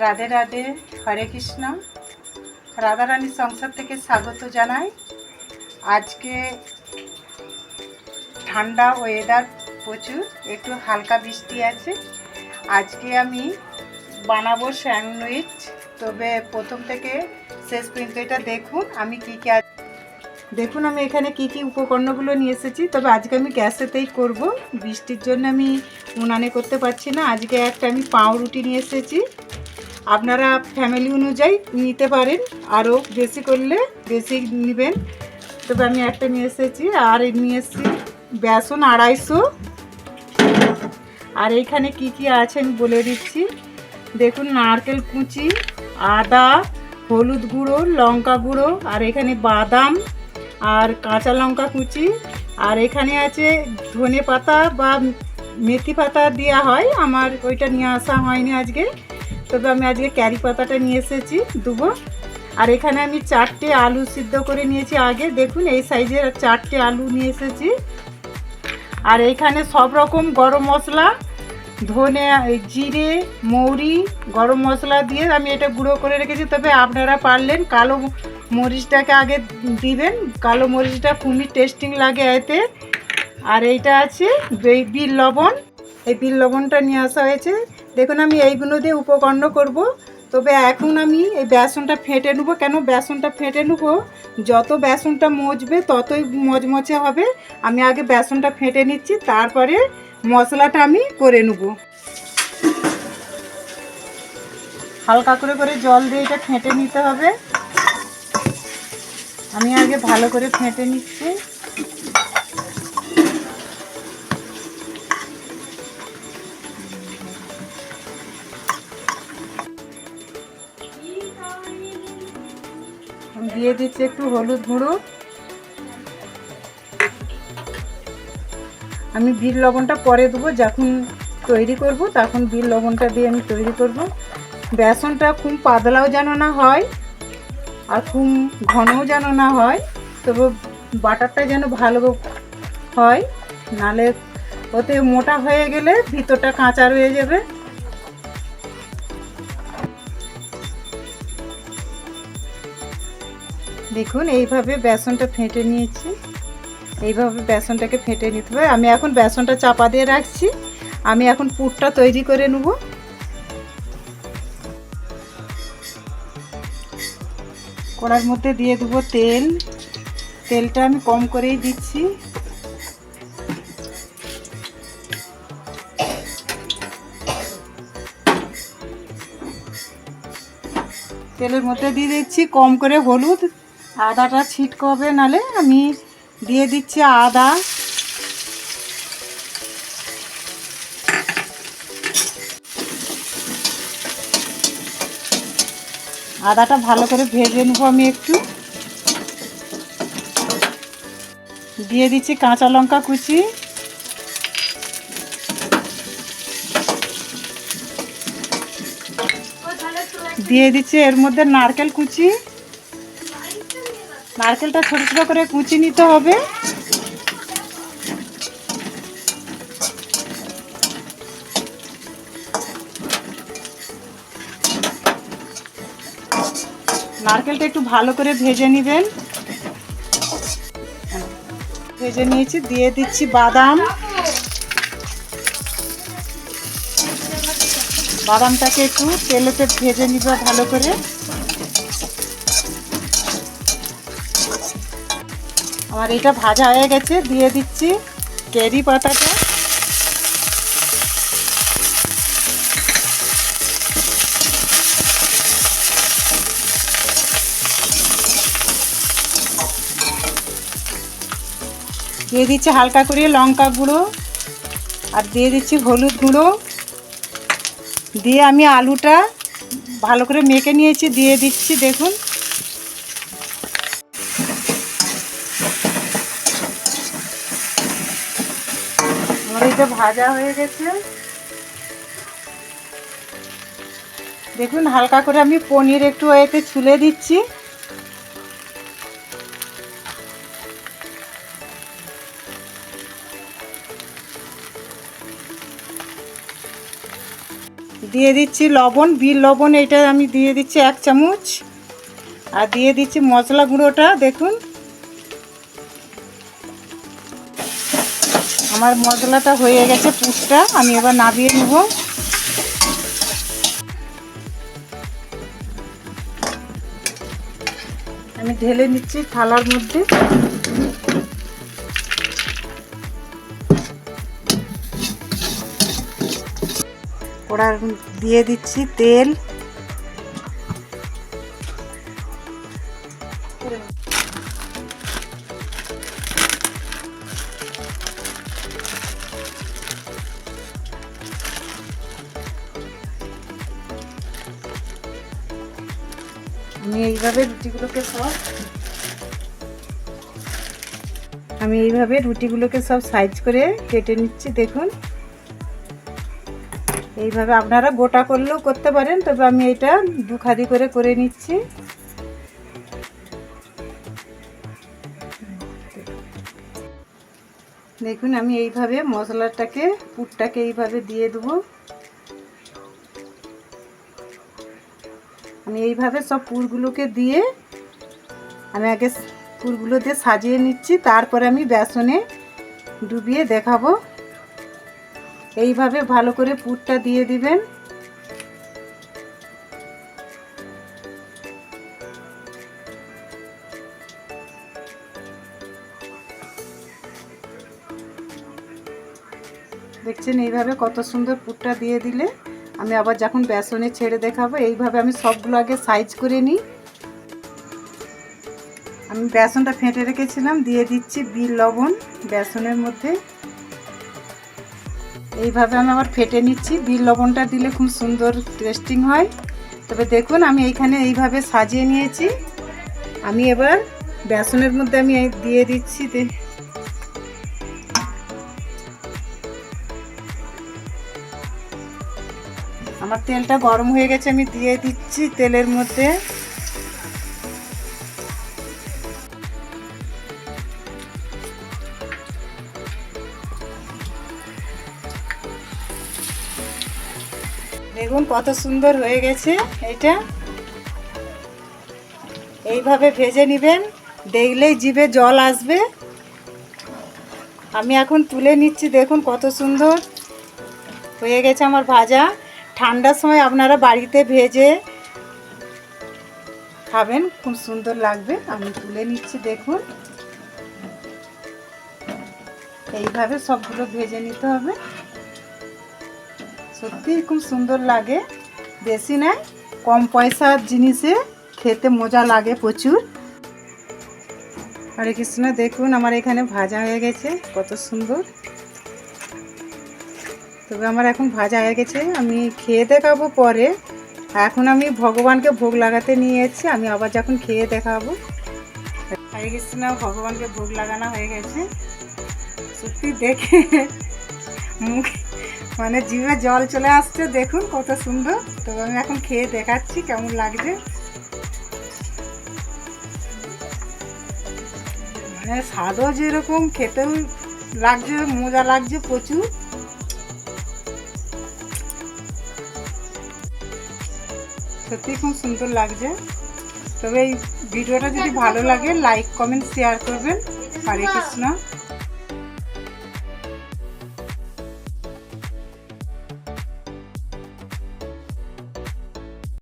রাধে রাধে, হরে কৃষ্ণ। রাধারানীর সংসার থেকে স্বাগত জানাই। আজকে ঠান্ডা ওয়েদার প্রচুর, একটু হালকা বৃষ্টি আছে। আজকে আমি বানাবো স্যান্ডউইচ, তবে প্রথম থেকে শেষ পর্যন্ত এটা দেখুন, আমি কী কী দেখুন, আমি এখানে কি কি উপকরণগুলো নিয়ে এসেছি, তবে আজকে আমি গ্যাসেতেই করব। বৃষ্টির জন্য আমি উনানে করতে পারছি না, আজকে একটা আমি পাউরুটি নিয়ে এসেছি। আপনারা ফ্যামিলি অনুযায়ী নিতে পারেন। আরও বেশি করলে বেশি নেবেন। তবে আমি একটা নিয়ে এসেছি, আর নিয়ে এসেছি বেসন আড়াইশো। আর এইখানে কি কি আছে আমি বলে দিচ্ছি। দেখুন, নারকেল কুচি, আদা, হলুদ গুঁড়ো, লঙ্কা গুঁড়ো, আর এখানে বাদাম আর কাঁচা লঙ্কা কুচি। আর এখানে আছে ধনে পাতা বা মেথি পাতা দেওয়া হয়। আমার ওইটা নিয়ে আসা হয়নি আজকে। তবে আমি আজকে ক্যারি পাতাটা নিয়ে এসেছি দুবো। আর এখানে আমি চারটে আলু সিদ্ধ করে নিয়েছি আগে। দেখুন, এই সাইজের চারটে আলু নিয়ে এসেছি। আর এখানে সব রকম গরম মশলা, ধনে জিরে, মৌরি, গরম মশলা দিয়ে আমি এটা গুঁড়ো করে রেখেছি। তবে আপনারা পারলেন কালো মরিচটাকে আগে দিবেন। কালো মরিচটা খুবই টেস্টিং লাগে এতে। আর এইটা আছে বিল লবণ। এই বিল লবণটা নিয়ে আসা হয়েছে। দেখুন, আমি এইগুলো দিয়ে উপকরণ করব। তবে এখন আমি এই বেসনটা ফেটে নেব। কেন বেসনটা ফেটে নেব? যত বেসনটা মজবে ততই মচমচে হবে। আমি আগে বেসনটা ফেটে নিচ্ছি, তারপরে মশলাটা আমি করে নেব। হালকা করে করে জল দিয়ে এটা ফেটে নিতে হবে। আমি আগে ভালো করে ফেটে নিচ্ছি। দিয়ে দিচ্ছি একটু হলুদ গুঁড়ো। আমি বিল লবণটা পরে দেবো, যখন তৈরি করব তখন বিল লবণটা দিয়ে আমি তৈরি করব। বেসনটা খুব পাতলাও যেন না হয় আর খুব ঘনও যেন না হয়, তবে বাটারটা যেন ভালো হয়। নালে ওতে মোটা হয়ে গেলে ভিতরটা কাঁচা রয়ে যাবে। দেখুন, এইভাবে বেসনটা ফেটে নিয়েছি। এইভাবে বেসনটাকে ফেটে নিতে হবে। আমি এখন বেসনটা চাপা দিয়ে রাখছি। আমি এখন পুরটা তৈরি করে নেব। কড়ার মধ্যে দিয়ে দেবো তেল। তেলটা আমি কম করেই দিচ্ছি। তেলের মধ্যে দিয়ে দিচ্ছি কম করে হলুদ। আদাটা ছিটকে হবে নালে আমি দিয়ে দিচ্ছি আদা। আদাটা ভালো করে ভেজে নেব আমি একটু। দিয়ে দিচ্ছি কাঁচা লঙ্কা কুচি। দিয়ে দিচ্ছি এর মধ্যে নারকেল কুচি। নারকেলটা ছোট ছোট করে কুচি নিতে হবে। নারকেলটা একটু ভালো করে ভেজে নেবেন। ভেজে নিয়েছি, দিয়ে দিচ্ছি বাদাম। বাদামটাকে একটু তেলেতে ভেজে নিব ভালো করে। আমার এটা ভাজা হয়ে গেছে, দিয়ে দিচ্ছি কেরি পাতাটা। দিয়ে দিচ্ছি হালকা করে লঙ্কা গুঁড়ো, আর দিয়ে দিচ্ছি হলুদ গুঁড়ো। দিয়ে আমি আলুটা ভালো করে মেখে নিয়েছি, দিয়ে দিচ্ছি দেখুন। ভাজা হয়ে গেছে। দেখুন, হালকা করে আমি পনির একটু এতে ছুলে দিচ্ছি। দিয়ে দিচ্ছি লবণ, বিল লবণ, এটা আমি দিয়ে দিচ্ছি এক চামচ। আর দিয়ে দিচ্ছি মশলা গুঁড়োটা, দেখুন। আমার মশলাটা হয়ে গেছে পুষটা আমি এবার নাবিয়ে নেব। আমি ঢেলে নিচ্ছি থালার মধ্যে। কড়ার দিয়ে দিচ্ছি তেল। আমি এইভাবে রুটিগুলোকে সব আমি এইভাবে রুটিগুলোকে সব সাইজ করে কেটে নিচ্ছি, দেখুন। এইভাবে আপনারা গোটা করলেও করতে পারেন, তবে আমি এটা দু খাদি করে করে নিচ্ছি। দেখুন, আমি এইভাবে মশলাটাকে, পুরটাকে এইভাবে দিয়ে দেবো। আমি এইভাবে সব পুরগুলোকে দিয়ে আমি আগে পুরগুলো দিয়ে সাজিয়ে নিচ্ছি, তারপরে আমি বেসনে ডুবিয়ে দেখাবো। এইভাবে ভালো করে পুরটা দিয়ে দিবেন। দেখছেন এইভাবে কত সুন্দর পুরটা দিয়ে দিলে। আমি আবার যখন বেসনে ছেড়ে দেখাবো, এইভাবে আমি সবগুলো আগে সাইজ করে নিই। আমি বেসনটা ফেটে রেখেছিলাম, দিয়ে দিচ্ছি বিল লবণ বেসনের মধ্যে। এইভাবে আমি আবার ফেটে নিচ্ছি। বিল লবণটা দিলে খুব সুন্দর টেস্টিং হয়। তবে দেখুন, আমি এইখানে এইভাবে সাজিয়ে নিয়েছি। আমি এবার বেসনের মধ্যে আমি দিয়ে দিচ্ছি আমার তেলটা গরম হয়ে গেছে, আমি দিয়ে দিচ্ছি তেলের মধ্যে। দেখুন কত সুন্দর হয়ে গেছে এটা। এইভাবে ভেজে নেবেন, দেখলেই জিভে জল আসবে। আমি এখন তুলে নিচ্ছি, দেখুন কত সুন্দর হয়ে গেছে আমার ভাজা। ঠান্ডার সময় আপনারা বাড়িতে ভেজে খাবেন। খুব সুন্দর লাগবে। আমি তুলে নিচ্ছি, দেখুন। এইভাবে সবগুলো ভেজে নিতে হবে। সত্যি খুব সুন্দর লাগে। বেশি নয়, কম পয়সার জিনিসে খেতে মজা লাগে প্রচুর। হরে কৃষ্ণ, দেখুন আমার এখানে ভাজা হয়ে গেছে, কত সুন্দর। তবে আমার এখন ভাজা হয়ে গেছে। আমি খেয়ে দেখাবো পরে। এখন আমি ভগবানকে ভোগ লাগাতে নিয়ে এসেছি। আমি আবার যখন খেয়ে দেখাবো। হরে কৃষ্ণ ভগবানকে ভোগ লাগানো হয়ে গেছে। সত্যি দেখে মুখ মানে জিভে জল চলে আসছে। দেখুন কত সুন্দর। তবে আমি এখন খেয়ে দেখাচ্ছি কেমন লাগছে। মানে স্বাদও যেরকম, খেতেও লাগছে, মজা লাগছে প্রচুর। সত্যি খুব সুন্দর লাগছে। তবে এই ভিডিওটা যদি ভালো লাগে লাইক কমেন্ট শেয়ার করবেন। হরে কৃষ্ণ।